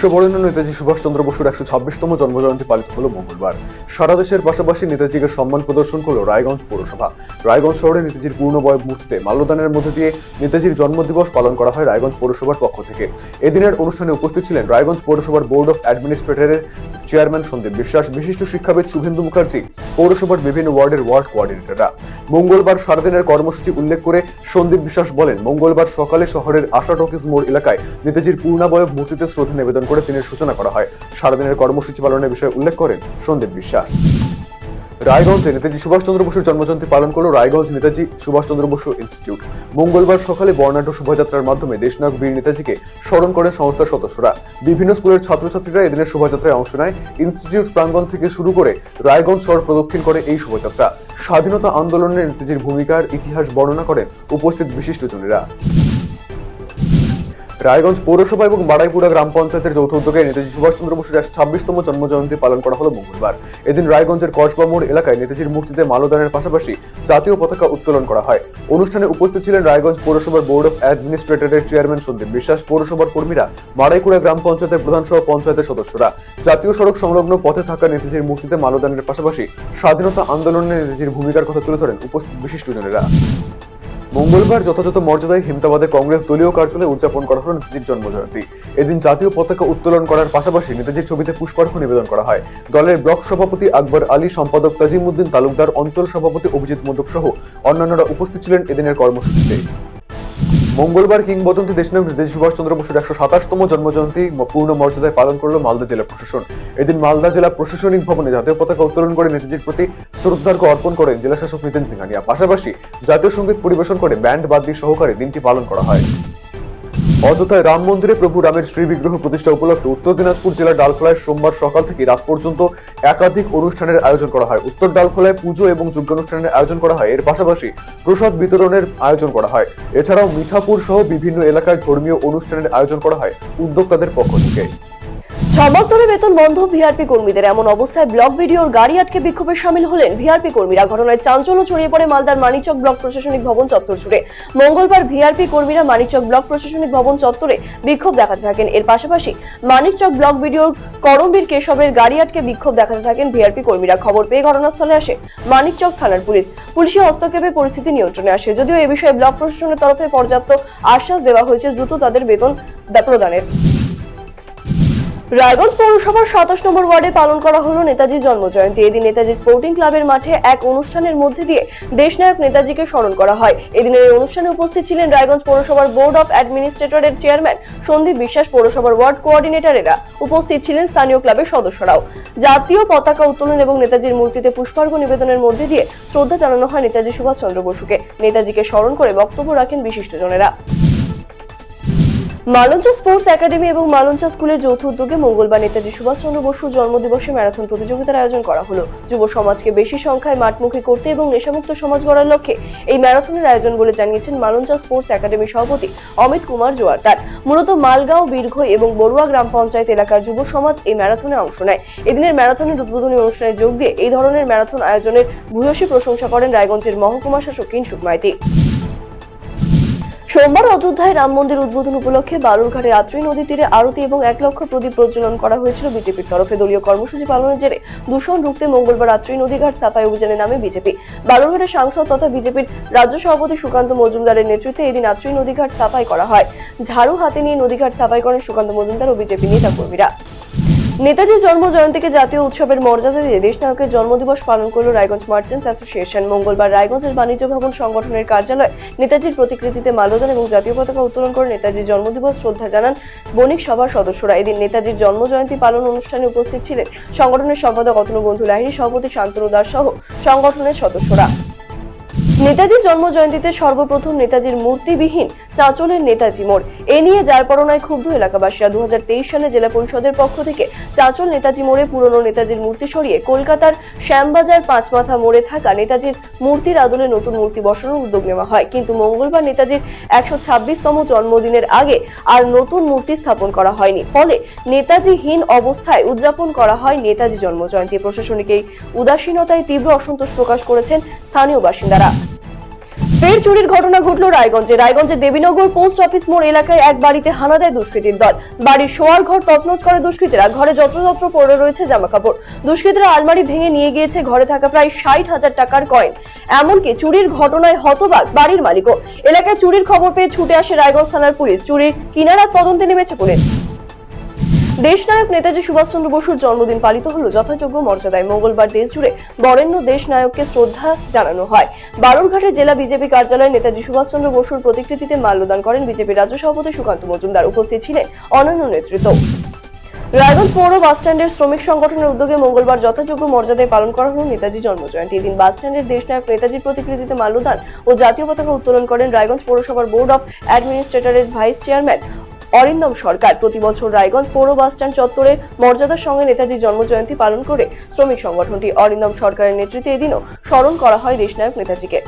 বিশ্ববরেণ্য নেতাজি সুভাষচন্দ্র বসুর একশো ছাব্বিশতম জন্মজয়ন্তী পালিত হলো মঙ্গলবার। সারা দেশের পাশাপাশি নেতাজিকে সম্মান প্রদর্শন করল রায়গঞ্জ পৌরসভা। রায়গঞ্জ শহরে নেতাজির পূর্ণবয় মূর্তিতে মাল্যদানের মধ্যে দিয়ে নেতাজির জন্মদিবস পালন করা হয় রায়গঞ্জ পৌরসভার পক্ষ থেকে। এদিনের অনুষ্ঠানে উপস্থিত ছিলেন রায়গঞ্জ পৌরসভার বোর্ড অফ অ্যাডমিনিস্ট্রেটরের চেয়ারম্যান সন্দীপ বিশ্বাস, বিশিষ্ট শিক্ষাবিদ শুভেন্দু মুখার্জি, পৌরসভার বিভিন্ন ওয়ার্ডের ওয়ার্ড কোঅর্ডিনেটররা। মঙ্গলবার সারাদিনের কর্মসূচি উল্লেখ করে সন্দীপ বিশ্বাস বলেন, মঙ্গলবার সকালে শহরের আশা টকিজ মোড় এলাকায় নেতাজির পূর্ণাবয়ব মূর্তিতে শ্রদ্ধা নিবেদন করে দিনের সূচনা করা হয়। সারাদিনের কর্মসূচি পালনের বিষয়ে উল্লেখ করেন সন্দীপ বিশ্বাস। রায়গঞ্জে নেতাজি সুভাষচন্দ্র বসুর জন্মজয়ন্তী পালন করল রায়গঞ্জ নেতাজি সুভাষচন্দ্র বসু ইনস্টিটিউট। মঙ্গলবার সকালে বর্ণাঢ্য শোভাযাত্রার মাধ্যমে দেশনায়ক বীর নেতাজিকে স্মরণ করেন সংস্থার সদস্যরা। বিভিন্ন স্কুলের ছাত্রছাত্রীরা এদিনের শোভাযাত্রায় অংশ নেয়। ইনস্টিটিউট প্রাঙ্গণ থেকে শুরু করে রায়গঞ্জ শহর প্রদক্ষিণ করে এই শোভাযাত্রা। স্বাধীনতা আন্দোলনে নেতাজির ভূমিকার ইতিহাস বর্ণনা করেন উপস্থিত বিশিষ্টজনেরা। রায়গঞ্জ পৌরসভা এবং বাড়াইপুরা গ্রাম পঞ্চায়েতের যৌথ উদ্যোগে নেতাজি সুভাষচন্দ্র বসুর একশো ছাব্বিশতম জন্মজয়ন্তী পালন করা হলো মঙ্গলবার। এদিন রায়গঞ্জের কসবা মোড় এলাকায় নেতাজির মূর্তিতে মালদানের পাশাপাশি জাতীয় পতাকা উত্তোলন করা হয়। অনুষ্ঠানে উপস্থিত ছিলেন রায়গঞ্জ পৌরসভার বোর্ড অফ অ্যাডমিনিস্ট্রেটরের চেয়ারম্যান সন্দীপ বিশ্বাস, পৌরসভার কর্মীরা বাড়াইকুড়া গ্রাম পঞ্চায়েতের প্রধান সহ পঞ্চায়েতের সদস্যরা। জাতীয় সড়ক সংলগ্ন পথে থাকা নেতাজির মূর্তিতে মালদানের পাশাপাশি স্বাধীনতা আন্দোলনে নেতাজির ভূমিকার কথা তুলে ধরেন উপস্থিত বিশিষ্টজনেরা মঙ্গলবার যথাযথ মর্যাদায় হিমতাবাদে কংগ্রেস দলীয় কার্যালয়ে উদযাপন করা হল নেতাজির জন্মজয়ন্তী। এদিন জাতীয় পতাকা উত্তোলন করার পাশাপাশি নেতাজির ছবিতে পুষ্পার্ঘ নিবেদন করা হয়। দলের ব্লক সভাপতি আকবর আলী, সম্পাদক তাজিমউদ্দিন তালুকদার, অঞ্চল সভাপতি অভিজিৎ মোদক সহ অন্যান্যরা উপস্থিত ছিলেন এদিনের কর্মসূচিতে। মঙ্গলবার কিংবদন্তি দেশনায়ক নেতাজি সুভাষচন্দ্র বসুর একশো সাতাশতম জন্মজয়ন্তী জয়ন্তী পূর্ণ মর্যাদায় পালন করল মালদা জেলা প্রশাসন। এদিন মালদা জেলা প্রশাসনিক ভবনে জাতীয় পতাকা উত্তোলন করে নেতাজির প্রতি শ্রদ্ধার্ঘ্য অর্পণ করেন জেলা শাসক নিতেন সিংহানিয়া পাশাপাশি জাতীয় সংগীত পরিবেশন করে ব্যান্ড বাদ দিয়ে সহকারে দিনটি পালন করা হয়। অযোধ্যায় রাম মন্দিরে প্রভু রামের শ্রী বিগ্রহ প্রতিষ্ঠা উপলক্ষে উত্তর দিনাজপুর জেলার ডালখোলায় সোমবার সকাল থেকে রাত পর্যন্ত একাধিক অনুষ্ঠানের আয়োজন করা হয়। উত্তর ডালখোলায় পুজো এবং যজ্ঞানুষ্ঠানের আয়োজন করা হয়। এর পাশাপাশি প্রসাদ বিতরণের আয়োজন করা হয়। এছাড়াও মিঠাপুর সহ বিভিন্ন এলাকায় ধর্মীয় অনুষ্ঠানের আয়োজন করা হয় উদ্যোক্তাদের পক্ষ থেকে। ধরে বেতন বন্ধ ভিআরপি কর্মীদের। এমন অবস্থায় ব্লক ভিডিওর গাড়ি আটকে বিক্ষোভে সামিল হলেন ভিআরপি কর্মীরা। ঘটনায় চাঞ্চল্য ছড়িয়ে পড়ে মালদার মানিকচক ব্লক প্রশাসনিক ভবন চত্বর জুড়ে। মঙ্গলবার ভিআরপি কর্মীরা মানিকচক ব্লক প্রশাসনিক ভবন চত্বরে বিক্ষোভ দেখাতে থাকেন। এর পাশাপাশি মানিকচক ব্লক ভিডিওর করমবীর কেশবের গাড়ি আটকে বিক্ষোভ দেখাতে থাকেন ভিআরপি কর্মীরা। খবর পেয়ে ঘটনাস্থলে আসে মানিকচক থানার পুলিশ। পুলিশি হস্তক্ষেপে পরিস্থিতি নিয়ন্ত্রণে আসে। যদিও এ বিষয়ে ব্লক প্রশাসনের তরফে পর্যাপ্ত আশ্বাস দেওয়া হয়েছে, দ্রুত তাদের বেতন প্রদানের। রায়গঞ্জ পৌরসভার সাতাশ নম্বর ওয়ার্ডে পালন করা হলো নেতাজির জন্মজয়ন্তী। এদিন নেতাজি স্পোর্টিং ক্লাবের মাঠে এক অনুষ্ঠানের মধ্যে দিয়ে দেশনায়ক নেতাজিকে স্মরণ করা হয়। এদিনের এই অনুষ্ঠানে উপস্থিত ছিলেন রায়গঞ্জ পৌরসভার বোর্ড অফ অ্যাডমিনিস্ট্রেটরের চেয়ারম্যান সন্দীপ বিশ্বাস, পৌরসভার ওয়ার্ড কোঅর্ডিনেটরেরা। উপস্থিত ছিলেন স্থানীয় ক্লাবের সদস্যরাও। জাতীয় পতাকা উত্তোলন এবং নেতাজির মূর্তিতে পুষ্পার্ঘ্য নিবেদনের মধ্যে দিয়ে শ্রদ্ধা জানানো হয় নেতাজি সুভাষচন্দ্র বসুকে। নেতাজিকে স্মরণ করে বক্তব্য রাখেন বিশিষ্টজনেরা। মালঞ্চা স্পোর্টস একাডেমি এবং মালঞ্চা স্কুলের যৌথ উদ্যোগে মঙ্গলবার নেতাজি সুভাষচন্দ্র বসুর জন্মদিবসে ম্যারাথন প্রতিযোগিতার আয়োজন করা হলো। যুব সমাজকে বেশি সংখ্যায় মাঠমুখী করতে এবং নেশামুক্ত সমাজ গড়ার লক্ষ্যে এই ম্যারাথনের আয়োজন বলে জানিয়েছেন মালঞ্চা স্পোর্টস একাডেমি সভাপতি অমিত কুমার জোয়ারদার। মূলত মালগাঁও, বীরঘই এবং বড়ুয়া গ্রাম পঞ্চায়েত এলাকার যুব সমাজ এই ম্যারাথনে অংশ নেয়। এদিনের ম্যারাথনের উদ্বোধনী অনুষ্ঠানে যোগ দিয়ে এই ধরনের ম্যারাথন আয়োজনের ভূয়সী প্রশংসা করেন রায়গঞ্জের মহকুমা শাসক কিনসুক মাইতি। সোমবার অযোধ্যায় রাম মন্দির উদ্বোধন উপলক্ষে বালুরঘাটের আত্রী নদী তীরে আরতি এবং এক লক্ষ প্রদীপ প্রজ্বলন করা হয়েছিল বিজেপির তরফে। দলীয় কর্মসূচি পালনের জেরে দূষণ রুখতে মঙ্গলবার আত্রী নদীঘাট সাফাই অভিযানের নামে বিজেপি। বালুরঘাটের সাংসদ তথা বিজেপির রাজ্য সভাপতি সুকান্ত মজুমদারের নেতৃত্বে এদিন আত্রী নদীঘাট সাফাই করা হয়। ঝাড়ু হাতে নিয়ে নদীঘাট সাফাই করেন সুকান্ত মজুমদার ও বিজেপি নেতা কর্মীরা নেতাজির জন্ম জয়ন্তীকে জাতীয় উৎসবের মর্যাদা দিয়ে দেশনায়কের জন্মদিবস পালন করল রায়গঞ্জ মার্চেন্টস অ্যাসোসিয়েশন। মঙ্গলবার রায়গঞ্জের বাণিজ্য ভবন সংগঠনের কার্যালয়ে নেতাজির প্রতিকৃতিতে মাল্যদান এবং জাতীয় পতাকা উত্তোলন করে নেতাজির জন্মদিবস শ্রদ্ধা জানান বণিক সভার সদস্যরা। এদিন নেতাজির জন্ম জয়ন্তী পালন অনুষ্ঠানে উপস্থিত ছিলেন সংগঠনের সম্পাদক অতনু বন্ধু লাহিড়ী, সভাপতি শান্তনু দাস সহ সংগঠনের সদস্যরা। নেতাজির জন্ম জয়ন্তীতে সর্বপ্রথম নেতাজির মূর্তিবিহীন চাঁচলের নেতাজি মোড়। এ নিয়ে যারপরনায় ক্ষুব্ধ এলাকাবাসীরা দু হাজার তেইশ সালে জেলা পরিষদের পক্ষ থেকে চাঁচল নেতাজি মোড়ে পুরনো নেতাজির মূর্তি সরিয়ে কলকাতার শ্যামবাজার পাঁচমাথা মোড়ে থাকা নেতাজির মূর্তির আদলে নতুন মূর্তি বসানোর উদ্যোগ নেওয়া হয়। কিন্তু মঙ্গলবার নেতাজির একশো ছাব্বিশতম জন্মদিনের আগে আর নতুন মূর্তি স্থাপন করা হয়নি। ফলে নেতাজিহীন অবস্থায় উদযাপন করা হয় নেতাজি জন্মজয়ন্তী। প্রশাসনিক এই উদাসীনতায় তীব্র অসন্তোষ প্রকাশ করেছেন স্থানীয় বাসিন্দারা। ফের চুরির ঘটনা রায়গঞ্জে। রায়গঞ্জের দেবীনগর পোস্ট অফিস মোড় এলাকায় এক বাড়িতে হানা দেয় দল। বাড়ির শোয়ার ঘর তছনছ করে দুষ্কৃতীরা। ঘরে যত্রতত্র পড়ে রয়েছে জামা কাপড় দুষ্কৃতীরা আলমারি ভেঙে নিয়ে গিয়েছে। ঘরে থাকা প্রায় ষাট হাজার টাকার কয়েন এমনকি চুরির ঘটনায় হতবাক বাড়ির মালিকও। এলাকায় চুরির খবর পেয়ে ছুটে আসে রায়গঞ্জ থানার পুলিশ। চুরির কিনারা তদন্তে নেমেছে পুলিশ। দেশনায়ক নেতাজি সুভাষচন্দ্র বসুর জন্মদিন পালিত হলো যথাযোগ্য মর্যাদায়। মঙ্গলবার দেশ জুড়ে বরেণ্য দেশ নায়ককে শ্রদ্ধা জানানো হয়। বালুরঘাটের জেলা বিজেপি কার্যালয়ে নেতাজি সুভাষচন্দ্র বসুর প্রতিকৃতিতে মাল্যদান করেন বিজেপি রাজ্য সভাপতি সুকান্ত মজুমদার। উপস্থিত ছিলেন অন্যান্য নেতৃত্ব। রায়গঞ্জ পৌর বাসস্ট্যান্ডের শ্রমিক সংগঠনের উদ্যোগে মঙ্গলবার যথাযোগ্য মর্যাদায় পালন করা হল নেতাজি জন্মজয়ন্তী। এদিন বাসস্ট্যান্ডের দেশনায়ক নেতাজির প্রতিকৃতিতে মাল্যদান ও জাতীয় পতাকা উত্তোলন করেন রায়গঞ্জ পৌরসভার বোর্ড অফ অ্যাডমিনিস্ট্রেটরের ভাইস চেয়ারম্যান অরিন্দম সরকার। প্রতি বছর রায়গঞ্জ পৌর বাসস্ট্যান্ড চত্বরে মর্যাদার সঙ্গে নেতাজির জন্মজয়ন্তী পালন করে শ্রমিক সংগঠনটি অরিন্দম সরকারের নেতৃত্বে এদিনও স্মরণ করা হয় দেশনায়ক নেতাজিকে।